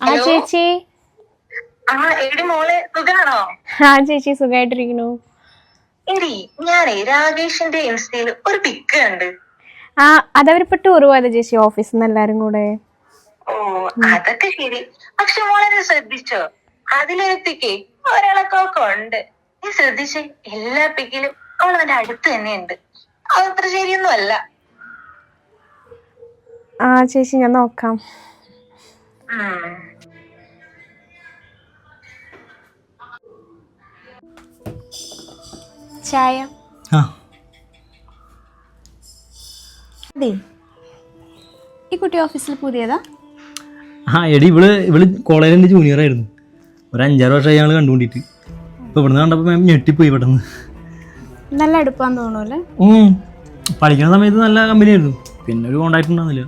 ആ ചേച്ചി? ആ എടി മോളെ സുഖാണോ? ആ ചേച്ചി സുഖായിട്ടിരിക്കുന്നു. എടി ഞാനേ രാകേഷിന്റെ ഇൻസ്റ്റയിൽ ഒരു പിക്ക് കണ്ട്. ആ അതവരിപ്പോ ടൂർ പോയത് ചേച്ചി ഓഫീസിൽ നിന്ന് എല്ലാരും കൂടെ. ഓ അതൊക്കെ ശരി. പക്ഷെ മോളെ ശ്രദ്ധിച്ചോ? അതിലൊരു പിക്ക് ഒരാളൊക്കെ ഉണ്ട്. നീ ശ്രദ്ധിച്ചേ എല്ലാ പിക്കിലും അവൾ അവന്റെ അടുത്ത് തന്നെയുണ്ട്. അതത്ര ശരിയൊന്നും അല്ല ആ ചേച്ചി ഞാൻ നോക്കാം. ചായ. അതെ. ഈ കുട്ടി ഓഫീസിൽ പുതിയതാ? ആ എടി ഇവൾ ഇവൾ കോളേജിന്റെ ജൂനിയർ ആയിരുന്നു. ഒരു അഞ്ചാറ് വർഷമായി ഞങ്ങൾ കണ്ടുകൊണ്ടിട്ട്. ഇപ്പൊ ഇവിടുന്ന് കണ്ടപ്പോൾ മാം ഞെട്ടിപ്പോയി പെട്ടെന്ന്. നല്ല അടുപ്പാന്ന് തോന്നുന്നു അല്ലേ? പഠിക്കുന്ന സമയത്ത് നല്ല കമ്പനി ആയിരുന്നു. പിന്നെ ഒരു കോണ്ടാക്ട് ഉണ്ടാകുന്നില്ല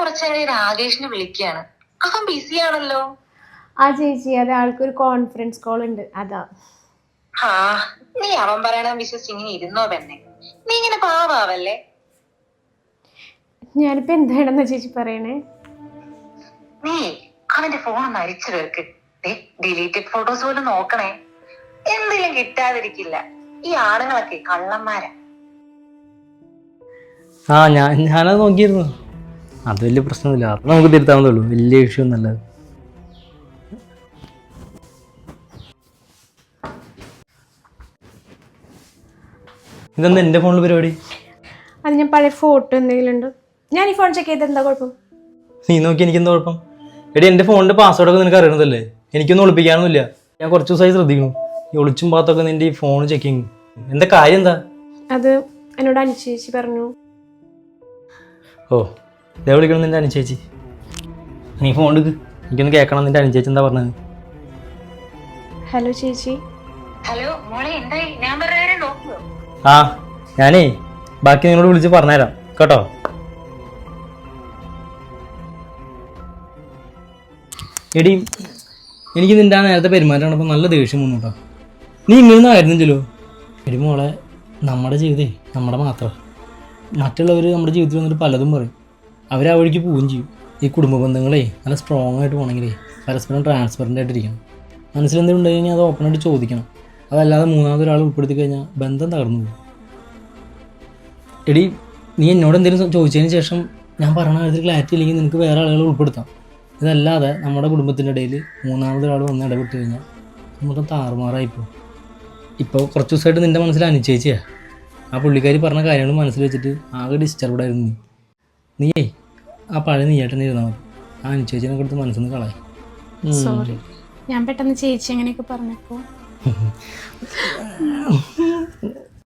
കുറച്ചേരം രാകേഷിനെ വിളിക്കുകയാണ്. അവൻ ബിസി ആണല്ലോ. ആ ചേച്ചി അത് ഒരു കോൺഫറൻസ് കോൾ ഉണ്ട്. അതാ. ആ നീ അവൻ പറയണ വിശ്വസിച്ച് ഇങ്ങനെ ഇരുന്നോ പെണ്ണെ? നീ ഇങ്ങനെ പാവാവല്ലേ? ഞാനിപ്പോ എന്താണെന്ന ചേച്ചി പറയണേ? നീ അവന്റെ ഫോൺ ഒന്ന് അരിച്ചു വെക്ക്. ഡിലീറ്റഡ് ഫോട്ടോസ് പോലും നോക്കണേ. എന്തെങ്കിലും കിട്ടാതിരിക്കില്ല. ഈ ആണുങ്ങളൊക്കെ കള്ളന്മാരാ. ആ ഞാൻ ഞാനത് നോക്കിയിരുന്നു. അത് വലിയ പ്രശ്നമൊന്നുമില്ല. അത് നമുക്ക് തിരുത്താവുന്നേ ഉള്ളൂ. വലിയ ഇഷ്യൂ ഒന്നല്ല അത്. ഇതെന്താ എന്റെ ഫോണിൽ പരിപാടി? അത് ഞാൻ പഴയ ഫോട്ടോ എന്തെങ്കിലും ഉണ്ട്? ഞാൻ ഈ ഫോൺ ചെക്ക് ചെയ്ത് എന്താ കുഴപ്പം? നീ നോക്കി എനിക്ക് എന്താ കുഴപ്പം? എടി എന്റെ ഫോണിന്റെ പാസ്വേഡൊക്കെ നിനക്ക് അറിയണതല്ലേ? എനിക്കൊന്നും ഒളിപ്പിക്കാനൊന്നുമില്ല. ഞാൻ കുറച്ച് ദിവസമായി ശ്രദ്ധിക്കുന്നു. ഈ ഒളിച്ചും പാത്തൊക്കെ നിന്റെ ഈ ഫോൺ ചെക്കിങ് എന്താ കാര്യം എന്താ? അത് എന്നോട് അനുശേഷിച്ച് പറഞ്ഞു. ഓ ഇതേ വിളിക്കണം നിന്റെ അനുചേച്ചി. നീ ഫോൺ എടുക്ക്. എനിക്കൊന്ന് കേൾക്കണം നിന്റെ അനുചേച്ചി എന്താ പറഞ്ഞത്. ഹലോ ചേച്ചി. ഹലോ മോളെ എന്തായി? ഞാൻ പറഞ്ഞ നോക്കിയോ ആ ഞാനേ ബാക്കി നിങ്ങളോട് വിളിച്ച് പറഞ്ഞുതരാം. കേട്ടോ? എടി എനിക്ക് നിന്റെ ആ നേരത്തെ പെരുമാറ്റം കണ്ടപ്പോൾ നല്ല ദേഷ്യം വന്നു കേട്ടോ നീ ഇങ്ങനൊന്നും ആയിരുന്നില്ലല്ലോ എടി മോളെ നമ്മുടെ ജീവിതേ നമ്മുടെ മാത്രം. മറ്റുള്ളവർ നമ്മുടെ ജീവിതത്തിൽ വന്നിട്ട് പലതും പറയും. അവർ ആ വഴിക്ക് പോവുകയും ചെയ്യും. ഈ കുടുംബ ബന്ധങ്ങളെ നല്ല സ്ട്രോങ് ആയിട്ട് പോകണമെങ്കിലേ പരസ്പരം ട്രാൻസ്പെറന്റ് ആയിട്ടിരിക്കണം മനസ്സിലെന്തെങ്കിലും ഉണ്ടെങ്കിൽ കഴിഞ്ഞാൽ അത് ഓപ്പണായിട്ട് ചോദിക്കണം. അതല്ലാതെ മൂന്നാമത് ഒരാൾ ഉൾപ്പെടുത്തി കഴിഞ്ഞാൽ ബന്ധം തകർന്നു പോകും. എടി നീ എന്നോട് എന്തെങ്കിലും ചോദിച്ചതിന് ശേഷം ഞാൻ പറയണ കാര്യത്തിൽ ക്ലാരിറ്റി ഇല്ലെങ്കിൽ നിനക്ക് വേറെ ആളുകളെ ഉൾപ്പെടുത്താം. ഇതല്ലാതെ നമ്മുടെ കുടുംബത്തിന്റെ ഇടയിൽ മൂന്നാമത് ഒരാൾ വന്ന് ഇടപെട്ട് കഴിഞ്ഞാൽ മൊത്തം താറുമാറായിപ്പോൾ ഇപ്പോൾ കുറച്ച് ദിവസമായിട്ട് നിന്റെ മനസ്സിൽ അനുശ്ചയിച്ചേ ആ പുള്ളിക്കാരി പറഞ്ഞ കാര്യങ്ങൾ മനസ്സിൽ വെച്ചിട്ട് ആകെ ഡിസ്റ്റർബ്ഡ് ആയിരുന്നു നീ. നീയേ ആ പഴയ നീയായിട്ടന്നെ ഇരുന്നാൽ മതി. ആ അനുചേച്ചിനെ കൊടുത്ത് മനസ്സിൽ നിന്ന് കളയാം സോറി ഞാൻ പെട്ടെന്ന് ചേച്ചി അങ്ങനെയൊക്കെ പറഞ്ഞപ്പോ?